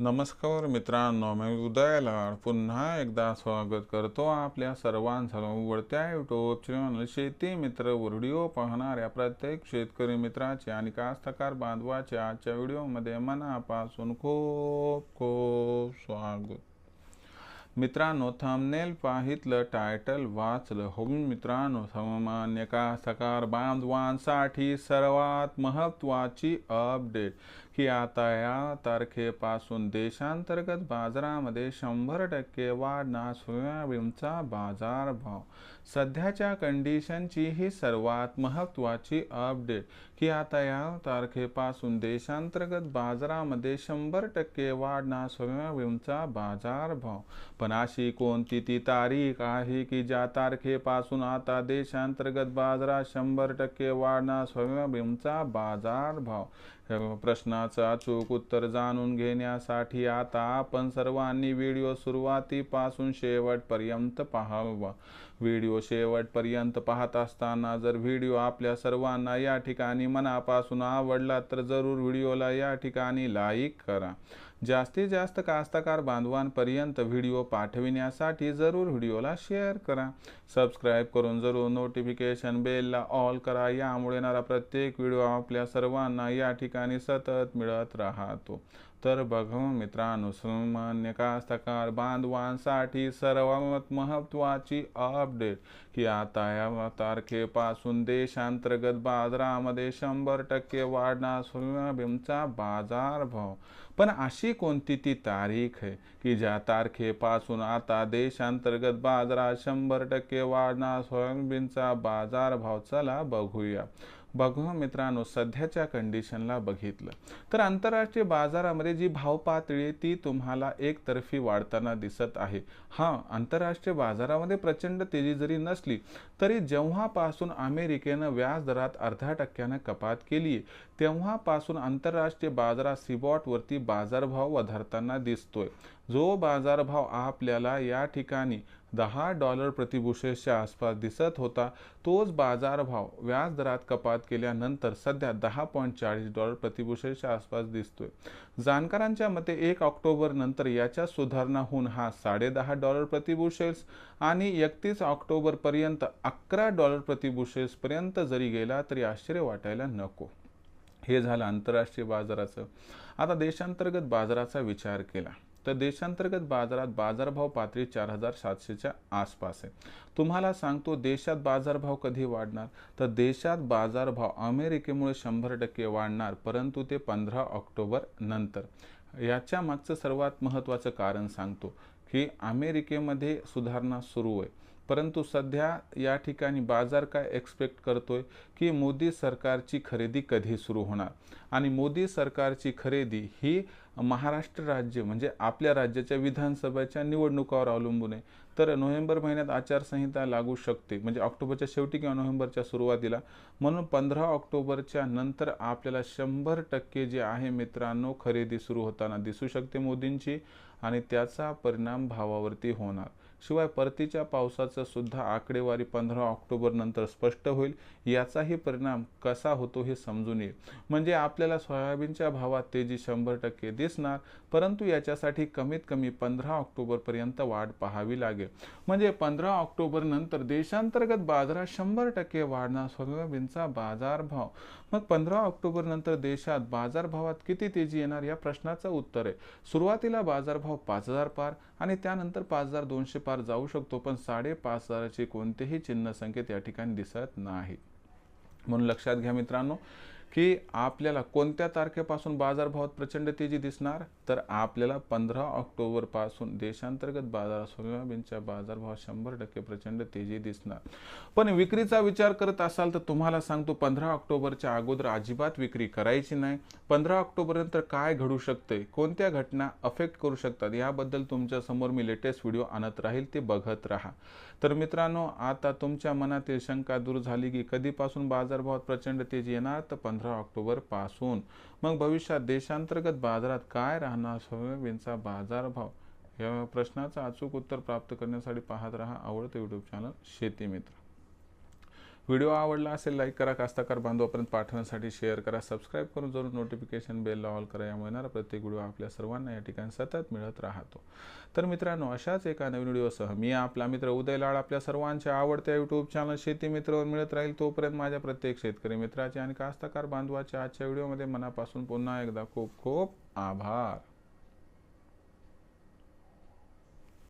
नमस्कार मित्रांनो मी उदयला पुन्हा एकदा स्वागत करतो आपल्या सर्वांचं उघडत्या युट्यूब चॅनल शेती मित्र व्हिडिओ पाहणाऱ्या प्रत्येक शेतकरी मित्राचे आणि कास्तकार बांधवाचे आजच्या व्हिडिओमध्ये मनापासून खूप खूप स्वागत. मित्रांनो थंबनेल पाहितलं टायटल वाचलं. हो मित्रांनो सामान्य कास्तकार बांधवांसाठी सर्वात महत्त्वाची अपडेट की आता या तारखेपासून देशांतर्गत बाजारामध्ये शंभर टक्के वाढणार सोयाबीनचा बाजारभाव सध्याच्या कंडिशनची ही सर्वात महत्त्वाची अपडेट की आता या तारखेपासून देशांतर्गत बाजारामध्ये शंभर टक्के वाढणार सोयाबीनचा बाजारभाव पण अशी कोणती ती तारीख आहे की ज्या तारखेपासून आता देशांतर्गत बाजारात शंभर टक्के वाढणार सोयाबीनचा बाजारभाव प्रश्नाचं अचूक उत्तर जाणून घेण्यासाठी आता आपण सर्वांनी व्हिडिओ सुरुवातीपासून शेवटपर्यंत पाहावा. व्हिडिओ शेवटपर्यंत पाहत असताना जर व्हिडिओ आपल्या सर्वांना या ठिकाणी मनापासून आवडला तर जरूर व्हिडिओला या ठिकाणी लाईक करा. जास्तीत जास्त कास्तकार बांधवांपर्यंत व्हिडिओ पाठविण्यासाठी जरूर व्हिडिओला शेअर करा. सबस्क्राईब करून जरूर नोटिफिकेशन बेलला ऑल करा. यामुळे येणारा प्रत्येक व्हिडिओ आपल्या सर्वांना या ठिकाणी सतत मिळत राहतो. तर बघा मित्रांनो सामान्य कास्तकार बांधवांसाठी सर्वात महत्त्वाची अपडेट की आता या तारखेपासून देशांतर्गत बाजारामध्ये शंभर टक्के वाढणार सोयाबीनचा बाजारभाव. पण अशी कोणती ती तारीख आहे की ज्या तारखेपासून आता देशांतर्गत बाजारात शंभर टक्के वाढणार सोयाबीनचा बाजारभाव? चला बघूया. बघू मित्रांनो सध्याच्या कंडिशनला बघितलं. तर आंतरराष्ट्रीय बाजारामध्ये जी भाव पातळी ती तुम्हाला एकतर्फी वाढताना दिसत आहे. हां आंतरराष्ट्रीय बाजारामध्ये प्रचंड तेजी जरी नसली तरी जेव्हापासून अमेरिकेनं व्याज दरात अर्ध्या टक्क्यानं कपात केली तेव्हापासून आंतरराष्ट्रीय बाजारात सिबॉटवरती बाजारभाव वधारताना दिसतोय. जो बाजारभाव आपल्याला या ठिकाणी दहा डॉलर प्रतिबुशेसच्या आसपास दिसत होता तोच बाजारभाव व्याजदरात कपात केल्यानंतर सध्या दहा पॉईंट चाळीस डॉलर प्रतिबुशेसच्या आसपास दिसतोय. जाणकारांच्या मते एक ऑक्टोबर नंतर याच्या सुधारणा होऊन हा साडेदहा डॉलर प्रतिबुशेल्स आणि एकतीस ऑक्टोबरपर्यंत अकरा डॉलर प्रतिबुशेल्सपर्यंत जरी गेला तरी आश्चर्य वाटायला नको. हे झालं आंतरराष्ट्रीय बाजाराचं. आता देशांतर्गत बाजाराचा विचार केला. तर देशांतर्गत बाजारात बाजारभाव पातळी चार हजार सातशेच्या आसपास आहे. तुम्हाला सांगतो देशात बाजारभाव कधी वाढणार? तर देशात बाजारभाव अमेरिकेमुळे शंभर टक्के वाढणार परंतु ते पंधरा ऑक्टोबर नंतर. याच्या मागचं सर्वात महत्त्वाचं कारण सांगतो की अमेरिकेमध्ये सुधारणा सुरू आहे. परंतु सध्या या ठिकाणी बाजार काय एक्सपेक्ट करतोय की मोदी सरकारची खरेदी कधी सुरू होणार? आणि मोदी सरकारची खरेदी ही महाराष्ट्र राज्य म्हणजे आपल्या राज्याच्या विधानसभेच्या निवडणुकावर अवलंबून आहे. तर नोव्हेंबर महिन्यात आचारसंहिता लागू शकते म्हणजे ऑक्टोबरच्या शेवटी किंवा नोव्हेंबरच्या सुरुवातीला. म्हणून पंधरा ऑक्टोबरच्या नंतर आपल्याला शंभर टक्के जे आहे मित्रांनो खरेदी सुरू होताना दिसू शकते मोदींची आणि त्याचा परिणाम भावावरती होणार. शिवाय परतीच्या पावसाचं सुद्धा आकडेवारी पंधरा ऑक्टोबर नंतर स्पष्ट होईल. याचाही परिणाम कसा होतो हे समजून येईल. म्हणजे आपल्याला सोयाबीनच्या भावात तेजी शंभर टक्के दिसणार परंतु याच्यासाठी कमीत कमी पंधरा ऑक्टोबरपर्यंत वाढ पाहावी लागेल. म्हणजे पंधरा ऑक्टोबर नंतर देशांतर्गत बाजारात शंभर टक्के वाढणार सोयाबीनचा बाजारभाव. मग पंधरा ऑक्टोबर नंतर देशात बाजारभावात किती तेजी येणार या प्रश्नाचं उत्तर आहे. सुरुवातीला बाजारभाव पाच हजार पार आणि त्यानंतर पाच हजार दोनशे पार जाऊ शकतो पण साडेपाच हजाराचे कोणतेही चिन्ह संकेत या ठिकाणी दिसत नाही म्हणून लक्षात घ्या मित्रांनो की आपल्याला कोणत्या तारखेपासून बाजारभावात प्रचंड तेजी दिसणार? तर आपल्याला पंधरा ऑक्टोबरपासून देशांतर्गत बाजार सोयाबीनच्या बाजारभावात शंभर टक्के प्रचंड तेजी दिसणार. पण विक्रीचा विचार करत असाल तर तुम्हाला सांगतो पंधरा ऑक्टोबरच्या अगोदर अजिबात विक्री करायची नाही. पंधरा ऑक्टोबरनंतर काय घडू शकते? कोणत्या घटना अफेक्ट करू शकतात? याबद्दल तुमच्यासमोर मी लेटेस्ट व्हिडिओ आणत राहील ते बघत राहा. तर मित्रांनो आता तुमच्या मनातील शंका दूर झाली की कधीपासून बाजारभावात प्रचंड तेजी येणार? तर पंधरा ऑक्टोबरपासून मग भविष्यात देशांतर्गत बाजारात काय राहणार? सोयाबीनचा बाजारभाव? या प्रश्नाचं अचूक उत्तर प्राप्त करण्यासाठी पाहत रहा आवडतं यूट्यूब चॅनल शेती मित्र. व्हिडिओ आवडला असेल लाईक करा कास्ताकार बांधवापर्यंत पाठवण्यासाठी शेअर करा सबस्क्राईब करून जरूर नोटिफिकेशन बेल ऑल करा. यामुळे येणारा प्रत्येक व्हिडिओ आपल्या सर्वांना या ठिकाणी सतत मिळत राहतो. तर मित्रांनो अशाच एका नवीन व्हिडिओसह मी आपला मित्र उदय लाड आपल्या सर्वांच्या आवडत्या यूट्यूब चॅनल शेती मित्रवर मिळत राहील तोपर्यंत माझ्या प्रत्येक शेतकरी मित्राचे आणि कास्ताकार बांधवाच्या आजच्या व्हिडिओमध्ये मनापासून पुन्हा एकदा खूप खूप आभार.